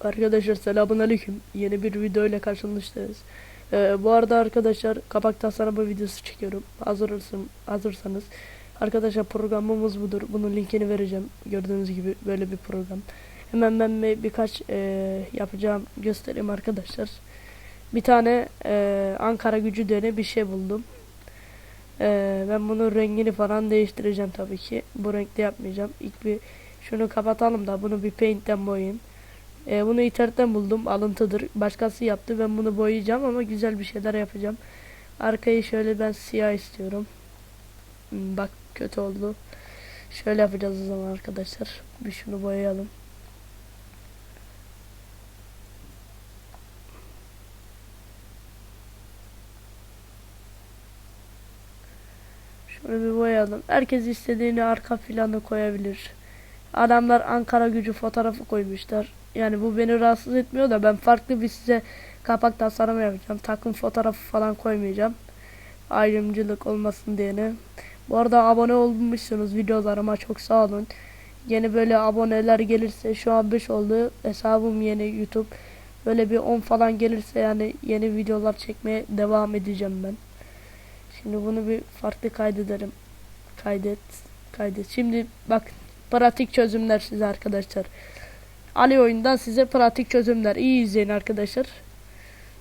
Arkadaşlar selamünaleyküm. Yeni bir video ile karşınızdayız. Ee, bu arada arkadaşlar kapak tasarımı videosu çekiyorum. Hazırsın, hazırsanız. Arkadaşlar programımız budur. Bunun linkini vereceğim. Gördüğünüz gibi böyle bir program. Hemen ben bir, birkaç e, yapacağım göstereyim arkadaşlar. Bir tane e, Ankara gücü dene bir şey buldum. E, ben bunun rengini falan değiştireceğim tabii ki. Bu renkte yapmayacağım. İlk bir şunu kapatalım da bunu bir paint'ten boyayayım. E, bunu internetten buldum. Alıntıdır. Başkası yaptı. Ben bunu boyayacağım ama güzel bir şeyler yapacağım. Arkayı şöyle ben siyah istiyorum. Hmm, bak kötü oldu. Şöyle yapacağız o zaman arkadaşlar. Bir şunu boyayalım. Şöyle bir boyayalım. Herkes istediğini arka planı koyabilir. Adamlar Ankara gücü fotoğrafı koymuşlar. Yani bu beni rahatsız etmiyor da ben farklı bir size kapak tasarımı yapacağım. Takım fotoğrafı falan koymayacağım. Ayrımcılık olmasın diyene. Bu arada abone olmuşsunuz videolarıma çok sağ olun. Yeni böyle aboneler gelirse şu an 5 oldu. Hesabım yeni YouTube. Böyle bir 10 falan gelirse yani yeni videolar çekmeye devam edeceğim ben. Şimdi bunu bir farklı kaydedelim. Kaydet. Kaydet. Şimdi bak pratik çözümler size arkadaşlar. Ali oyundan size pratik çözümler. İyi izleyin arkadaşlar.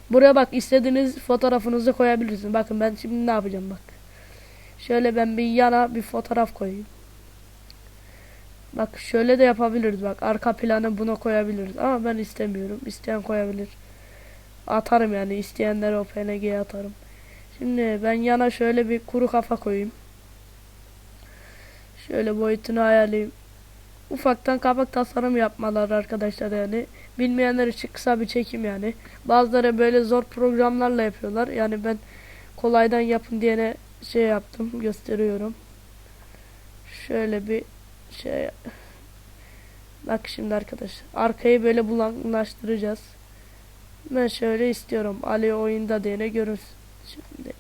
Buraya bak istediğiniz fotoğrafınızı koyabilirsiniz. Bakın ben şimdi ne yapacağım bak. Şöyle ben bir yana bir fotoğraf koyayım. Bak şöyle de yapabiliriz bak. Arka planı buna koyabiliriz. Ama ben istemiyorum. İsteyen koyabilir. Atarım yani. isteyenlere o PNG'ye atarım. Şimdi ben yana şöyle bir kuru kafa koyayım. Şöyle boyutunu ayarlayayım. Ufaktan kapak tasarım yapmalar arkadaşlar yani. Bilmeyenler için kısa bir çekim yani. Bazıları böyle zor programlarla yapıyorlar. Yani ben kolaydan yapın diyene şey yaptım gösteriyorum. Şöyle bir şey Bak şimdi arkadaşlar. Arkayı böyle bulanlaştıracağız. Ben şöyle istiyorum. Ali oyunda diyene görürsün. Şimdi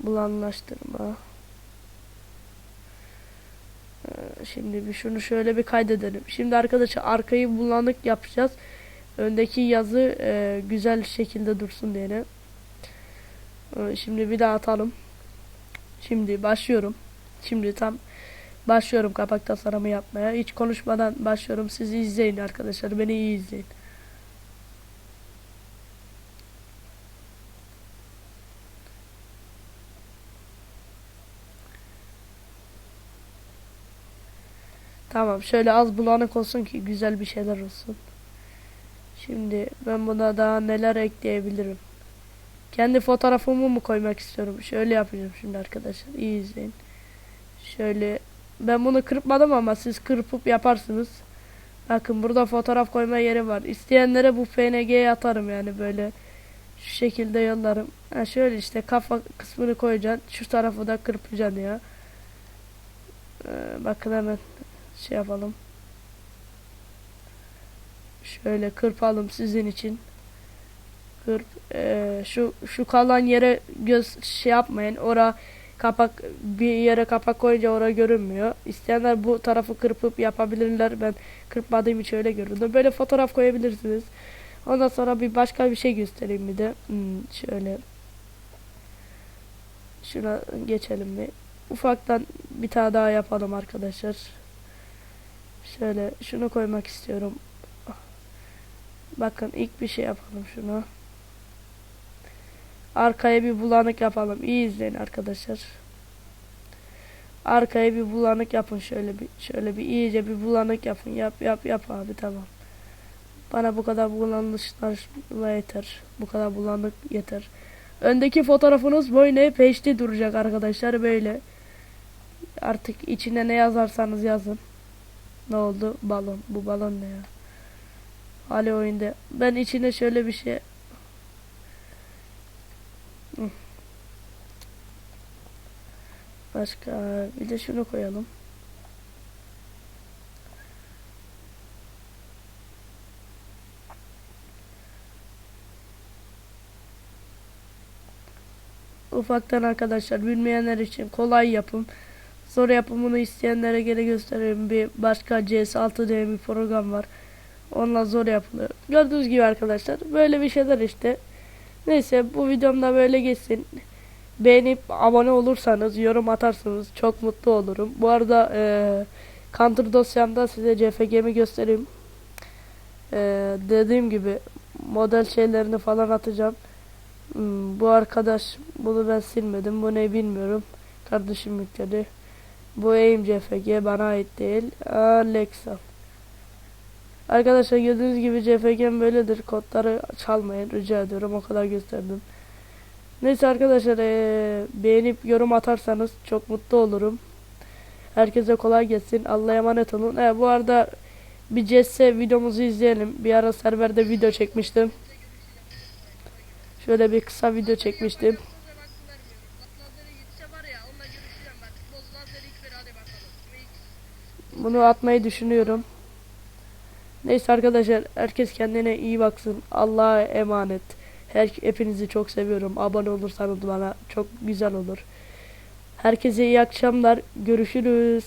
bulanlaştırma. Ee, Şimdi bir şunu şöyle bir kaydedelim. Şimdi arkadaşlar arkayı bulanık yapacağız. Öndeki yazı e, güzel şekilde dursun diye. Ee, Şimdi bir daha atalım. Şimdi başlıyorum. Şimdi tam başlıyorum kapak tasarımı yapmaya. Hiç konuşmadan başlıyorum. Sizi izleyin arkadaşlar. Beni iyi izleyin. Tamam şöyle az bulanık olsun ki güzel bir şeyler olsun. Şimdi ben buna daha neler ekleyebilirim. Kendi fotoğrafımı mı koymak istiyorum? Şöyle yapacağım şimdi arkadaşlar. İyi izleyin. Şöyle ben bunu kırpmadım ama siz kırpıp yaparsınız. Bakın burada fotoğraf koyma yeri var. İsteyenlere bu PNG'ye atarım yani böyle şu şekilde yollarım. Ha şöyle işte kafa kısmını koyacaksın. Şu tarafı da kırpacaksın ya. Ee, bakın hemen şey yapalım. Şöyle kırpalım sizin için. Kırp. Ee, şu şu kalan yere göz şey yapmayın. Ora kapak bir yere kapak koyunca ora görünmüyor. İsteyenler bu tarafı kırpıp yapabilirler. Ben kırpmadığım için öyle göründü. Böyle fotoğraf koyabilirsiniz. Ondan sonra bir başka bir şey göstereyim bir de. Hmm, şöyle. Şuna geçelim bir. Ufaktan bir tane daha yapalım arkadaşlar. Şöyle şunu koymak istiyorum. Bakın ilk bir şey yapalım şunu. Arkaya bir bulanık yapalım. İyi izleyin arkadaşlar. Arkaya bir bulanık yapın şöyle bir şöyle bir iyice bir bulanık yapın. Yap yap yap abi tamam. Bana bu kadar bulanışlarla yeter. Bu kadar bulanık yeter. Öndeki fotoğrafınız böyle peşte duracak arkadaşlar böyle. Artık içine ne yazarsanız yazın. Ne oldu? Balon. Bu balon ne ya? Ali oyunda. Ben içine şöyle bir şey. Başka bir de şunu koyalım. Ufaktan arkadaşlar bilmeyenler için kolay yapım. Zor yapımını isteyenlere geri göstereyim. Bir başka CS6 diye bir program var. Onunla zor yapılıyor. Gördüğünüz gibi arkadaşlar böyle bir şeyler işte. Neyse bu videomda böyle geçsin. Beğenip abone olursanız, yorum atarsanız çok mutlu olurum. Bu arada eee Counter dosyamda size CFG'mi göstereyim. Eee, dediğim gibi model şeylerini falan atacağım. Hmm, bu arkadaş bunu ben silmedim. Bu ne bilmiyorum. Kardeşim yükledi. Bu aim CFG bana ait değil. Alexa. Arkadaşlar gördüğünüz gibi CFG'm böyledir. Kodları çalmayın rica ediyorum. O kadar gösterdim. Neyse arkadaşlar eee, beğenip yorum atarsanız çok mutlu olurum. Herkese kolay gelsin. Allah'a emanet olun. E, bu arada bir CS videomuzu izleyelim. Bir ara serverde video çekmiştim. Şöyle bir kısa video çekmiştim. Bunu atmayı düşünüyorum. Neyse arkadaşlar herkes kendine iyi baksın. Allah'a emanet. Her, hepinizi çok seviyorum. Abone olursanız bana çok güzel olur. Herkese iyi akşamlar. Görüşürüz.